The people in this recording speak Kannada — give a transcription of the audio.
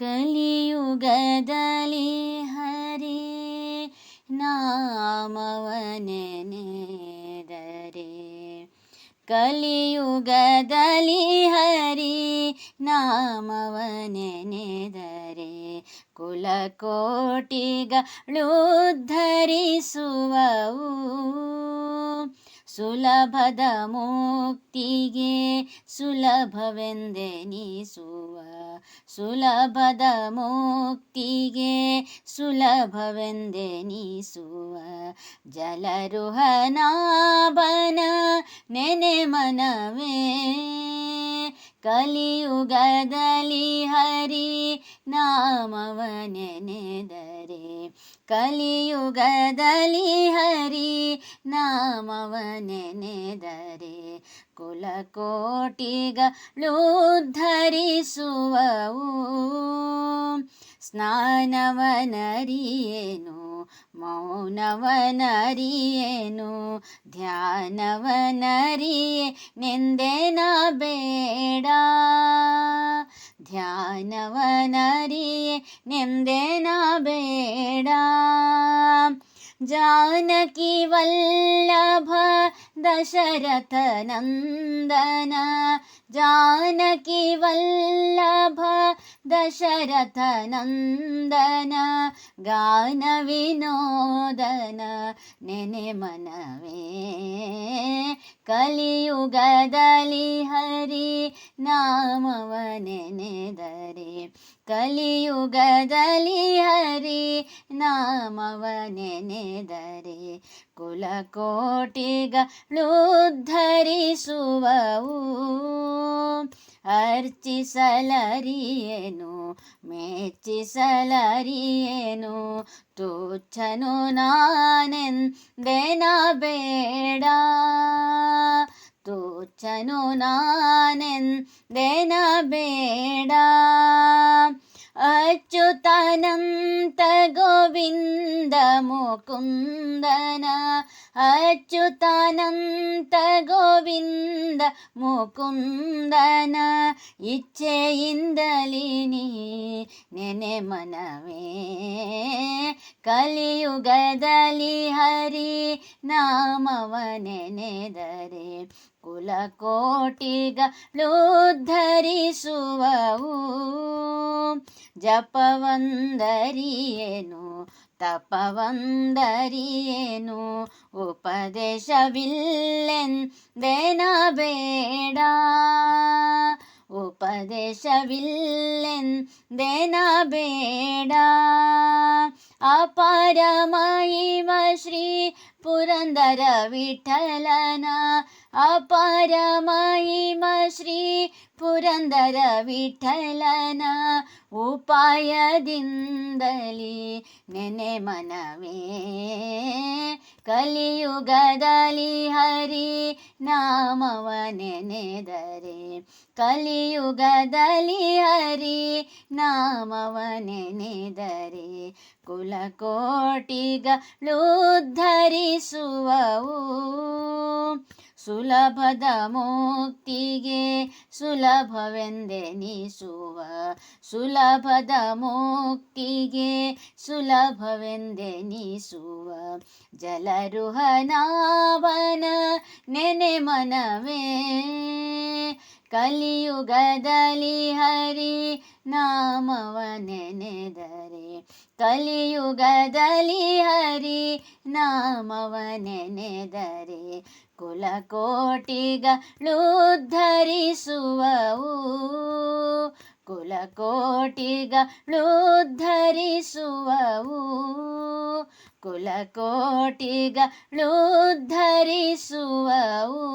ಕಲಿಯುಗದಲ್ಲಿ ಹರಿ ನಾಮವನೆನೆದರೆ ಕಲಿಯುಗದಲ್ಲಿ ಹರಿ ನಾಮವನೆನೆದರೆ ಕುಲಕೋಟಿಗಳು ಧರಿಸುವವು. ಸುಲಭದ ಮುಕ್ತಿಗೆ ಸುಲಭವೆಂದೆನಿಸುವ. ಸುಲಭದ ಮುಕ್ತಿಗೆ ಸುಲಭವೆಂದೆನಿಸುವ. ಜಲರುಹನಾಭನ ನೆನೆ ಮನವೇ ಕಲಿಯುಗದಲ್ಲಿ ಹರಿ ನಾಮವನೆನೆದರೆ ಕಲಿಯುಗದಲ್ಲಿ ಹರಿ ನಾಮವನೆನೆದರೆ ಕುಲಕೋಟಿಗಳು ಧರಿಸುವವು. ಸ್ನಾನವನರಿಯೇನು ಮೌನವನರಿಯೇನು ಧ್ಯಾನವನರಿಯೇ ನೆಂದೆನ ಬೇಡ? ಧ್ಯಾನವನರಿಯೇ ನೆಂದೆನ ಬೇಡ? ಜಾನಕಿ ವಲ್ಲಭ दशरथनन्दन। जानकीवल्लभ दशरथनन्दन। गानविनोदन नेने मनवे। ಗಾನ ಹರಿ ನೆನೆ ಮನವೇ ಕಲಿಯುಗದಲ್ಲಿ ಹರಿ ನಾಮವನೆನೆದರೆ. ಕಲಿಯುಗದಲ್ಲಿ ಹರಿ ನಾಮವನೆನೆದರೆ. ಕುಲಕೋಟಿಗಳು ಧರಿಸುವವು ಅರ್ಚಿಸಲರಿಯೇನು? ಮೆಚ್ಚಿಸಲರಿಯೇನು? ತುಚ್ಛನು ನಾನೆಂದೆನ ಬೇಡ. ತುಚ್ಛನು ನಾನೆಂದೆನ ಬೇಡ? ಅಚ್ಯುತಾನಂತ ಗೋವಿಂದ ಮುಕುಂದನ, ಅಚ್ಯುತಾನಂತ ಗೋವಿಂದ ಮುಕುಂದನ ಇಚ್ಛೆಯಿಂದಲಿನಿ ನೆನೆ ಮನವೇ? ಕಲಿಯುಗದಲ್ಲಿ ಹರಿ ನಾಮವನೆನೆದರೆ ಕುಲಕೋಟಿಗಳು ಧರಿಸುವವು. ಜಪವಂದರಿಯೇನು? ತಪವಂದರಿಯೇನು? ಉಪದೇಶವಿಲ್ಲೆಂದೆನ ಬೇಡ ಉಪದೇಶವಿಲ್ಲೆಂದೆನ ಬೇಡ ಅಪಾರ ಮಹಿಮ ಶ್ರೀ ಪುರಂದರ ವಿಠಲನ ಅಪಾರ ಮಹಿಮ ಶ್ರೀ ಪುರಂದರ ವಿಠಲನ ಉಪಾಯದಿಂದಲಿ ನೆನೆ ಮನವೇ. ಕಲಿಯುಗದಲ್ಲಿ ಹರಿ ನಾಮವ ನೆನೆದರೆ ಕಲಿಯುಗದಲ್ಲಿ ಹರಿ ನಾಮವನೆನೆದರೆ, ಕುಲಕೋಟಿಗಳು ಧರಿಸುವವು. ಸುಲಭದ ಮುಕ್ತಿಗೆ ಸುಲಭವೆಂದೆನಿಸುವ ಸುಲಭದ ಮುಕ್ತಿಗೆ ಸುಲಭವೆಂದೆನಿಸುವ ಜಲರುಹನಾವನ ನೆನೆ ಮನವೇ. ಕಲಿಯುಗದಲ್ಲಿ ಹರಿ ನಾಮವನೆನೆದರೆ ಕಲಿಯುಗದಲ್ಲಿ ಹರಿ ನಾಮವನೆನೆದರೆ ಕುಲಕೋಟಿಗಳು ಧರಿಸುವವು ಕುಲಕೋಟಿಗಳು ಧರಿಸುವವು